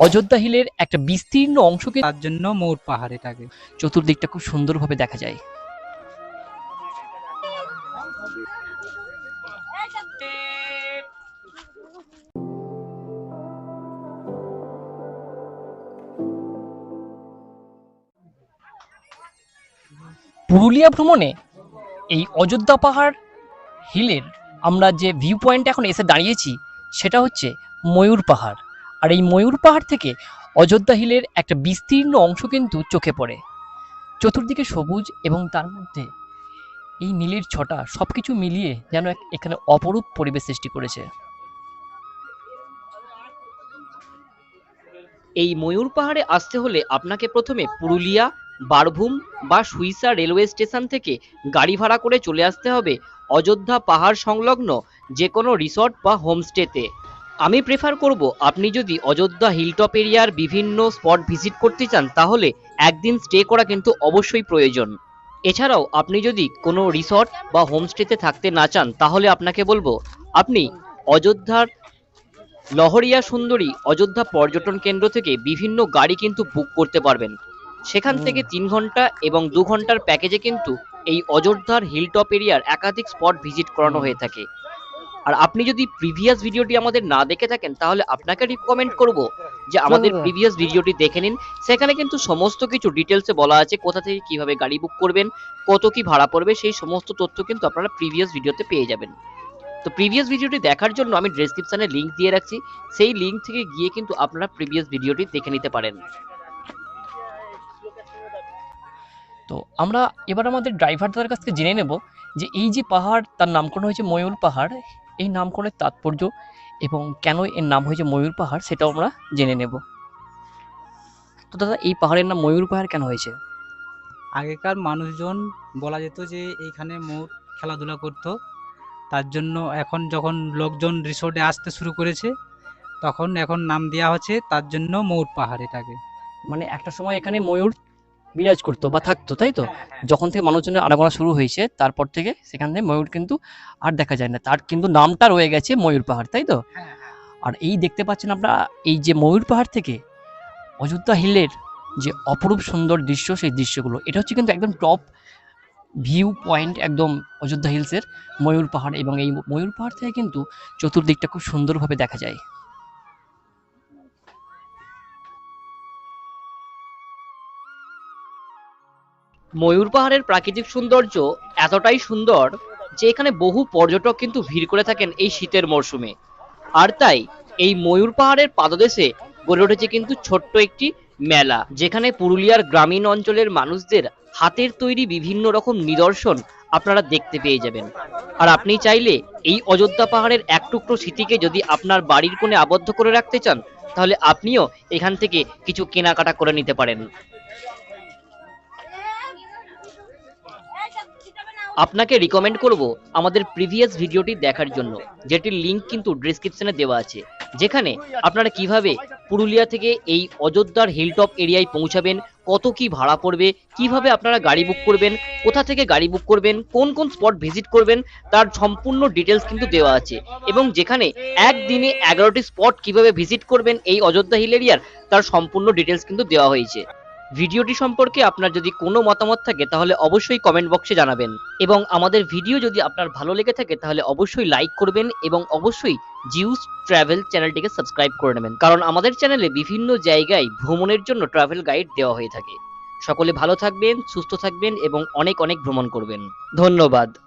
অযোধ্যা হিলের একটা বিস্তীর্ণ অংশকে তার জন্য ময়ূর পাহাড় এটাকে চতুর্দিকটা খুব সুন্দরভাবে দেখা যায়। পুরুলিয়া ভ্রমণে এই অযোধ্যা পাহাড় হিলের আমরা যে ভিউ পয়েন্টে এখন এসে দাঁড়িয়েছি সেটা হচ্ছে ময়ূর পাহাড়। আর এই ময়ূর পাহাড় থেকে অযোধ্যা হিলের একটা বিস্তীর্ণ অংশ কিন্তু চোখে পড়ে। চতুর্দিকে সবুজ এবং তার মধ্যে এই নীলের ছটা সবকিছু মিলিয়ে যেন এখানে অপরূপ পরিবেশ সৃষ্টি করেছে। এই ময়ূর পাহাড়ে আসতে হলে আপনাকে প্রথমে পুরুলিয়া, বারভূম বা সুইসা রেলওয়ে স্টেশন থেকে গাড়ি ভাড়া করে চলে আসতে হবে অযোধ্যা পাহাড় সংলগ্ন যে কোনো রিসর্ট বা হোমস্টেতে। আমি প্রেফার করব আপনি যদি অযোধ্যা হিলটপ এরিয়ার বিভিন্ন স্পট ভিজিট করতে চান তাহলে একদিন স্টে করা কিন্তু অবশ্যই প্রয়োজন। এছাড়াও আপনি যদি কোনো রিসর্ট বা হোমস্টেতে থাকতে না চান তাহলে আপনাকে বলব আপনি অযোধ্যার লহরিয়া সুন্দরী অযোধ্যা পর্যটন কেন্দ্র থেকে বিভিন্ন গাড়ি কিন্তু বুক করতে পারবেন। সেখান থেকে তিন ঘণ্টা এবং দু ঘণ্টার প্যাকেজে কিন্তু এই অযোধ্যার হিলটপ এরিয়ার একাধিক স্পট ভিজিট করানো হয়ে থাকে। আর আপনি যদি প্রিভিয়াস ভিডিওটি আমাদের না দেখে থাকেন তাহলে আপনাকে রিকমেন্ড করব যে আমাদের প্রিভিয়াস ভিডিওটি দেখে নিন। সেখানে কিন্তু সমস্ত কিছু ডিটেলসে বলা আছে কোথা থেকে কীভাবে গাড়ি বুক করবেন কত কি ভাড়া পড়বে সেই সমস্ত তথ্য কিন্তু আপনারা প্রিভিয়াস ভিডিওতে পেয়ে যাবেন। তো প্রিভিয়াস ভিডিওটি দেখার জন্য আমি ডেসক্রিপশনে লিংক দিয়ে রাখছি। সেই লিংক থেকে গিয়ে কিন্তু আপনারা প্রিভিয়াস ভিডিওটি দেখে নিতে পারেন। তো আমরা এবার আমাদের ড্রাইভারদের কাছ থেকে জেনে নেব যে এই যে পাহাড় তার নামকরণ হয়েছে ময়ূর পাহাড়। এই নামকরণের তাৎপর্য এবং কেন এর নাম হয়েছে ময়ূর পাহাড় সেটাও আমরা জেনে নেব। তো দাদা এই পাহাড়ের নাম ময়ূর পাহাড় কেন হয়েছে? আগেকার মানুষজন বলা যেত যে এইখানে ময়ূর খেলাধুলা করতো। তার জন্য এখন যখন লোকজন রিসোর্টে আসতে শুরু করেছে তখন এখন নাম দেওয়া হচ্ছে তার জন্য ময়ূর পাহাড় এটাকে। মানে একটা সময় এখানে ময়ূর বিরাজ করতো বা থাকতো তাই তো? যখন থেকে মানুষজনের আনাগোনা শুরু হয়েছে তারপর থেকে সেখান থেকে ময়ূর কিন্তু আর দেখা যায় না। তার কিন্তু নামটা রয়ে গেছে ময়ূর পাহাড় তাই তো? আর এই দেখতে পাচ্ছেন আপনারা এই যে ময়ূর পাহাড় থেকে অযোধ্যা হিলের যে অপরূপ সুন্দর দৃশ্য সেই দৃশ্যগুলো এটা হচ্ছে কিন্তু একদম টপ ভিউ পয়েন্ট একদম অযোধ্যা হিলসের ময়ূর পাহাড় এবং এই ময়ূর পাহাড় থেকে কিন্তু চতুর্দিকটা খুব সুন্দরভাবে দেখা যায়। ময়ূর পাহাড়ের প্রাকৃতিক সৌন্দর্য এতটাই সুন্দর যে এখানে বহু পর্যটক কিন্তু ভিড় করে থাকেন এই শীতের মরশুমে। আর তাই এই ময়ূর পাহাড়ের পাদদেশে গড়ে উঠেছে কিন্তু ছোট্ট একটি মেলা, যেখানে পুরুলিয়ার গ্রামীণ অঞ্চলের মানুষদের হাতের তৈরি বিভিন্ন রকম নিদর্শন আপনারা দেখতে পেয়ে যাবেন। আর আপনি চাইলে এই অযোধ্যা পাহাড়ের এক টুকরো স্মৃতিকে যদি আপনার বাড়ির কোণে আবদ্ধ করে রাখতে চান, তাহলে আপনিও এখান থেকে কিছু কেনাকাটা করে নিতে পারেন। আপনাকে রিকমেন্ড করব আমাদের প্রিভিয়াস ভিডিওটি দেখার জন্য। যেটির লিংক কিন্তু ডেসক্রিপশনে দেওয়া আছে। যেখানে আপনারা কীভাবে পুরুলিয়া থেকে এই অযোধ্যার হিলটপ এরিয়ায় পৌঁছাবেন, কত কি ভাড়া পড়বে, কীভাবে আপনারা গাড়ি বুক করবেন, কোথা থেকে গাড়ি বুক করবেন, কোন কোন স্পট ভিজিট করবেন, তার সম্পূর্ণ ডিটেলস কিন্তু দেওয়া আছে। এবং যেখানে একদিনে এগারোটি স্পট কীভাবে ভিজিট করবেন এই অযোধ্যা হিল এরিয়ার তার সম্পূর্ণ ডিটেলস কিন্তু দেওয়া হয়েছে। ভিডিওটি সম্পর্কে আপনার যদি কোনো মতামত থাকে, তাহলে অবশ্যই কমেন্ট বক্সে জানাবেন। এবং আমাদের ভিডিও যদি আপনার ভালো লেগে থাকে, তাহলে অবশ্যই লাইক করবেন এবং অবশ্যই জিউস ট্রাভেল চ্যানেলটিকে সাবস্ক্রাইব করে নেবেন। কারণ আমাদের চ্যানেলে বিভিন্ন জায়গায় ভ্রমণের জন্য ট্রাভেল গাইড দেওয়া হয়ে থাকে। সকলে ভালো থাকবেন, সুস্থ থাকবেন এবং অনেক অনেক ভ্রমণ করবেন। ধন্যবাদ।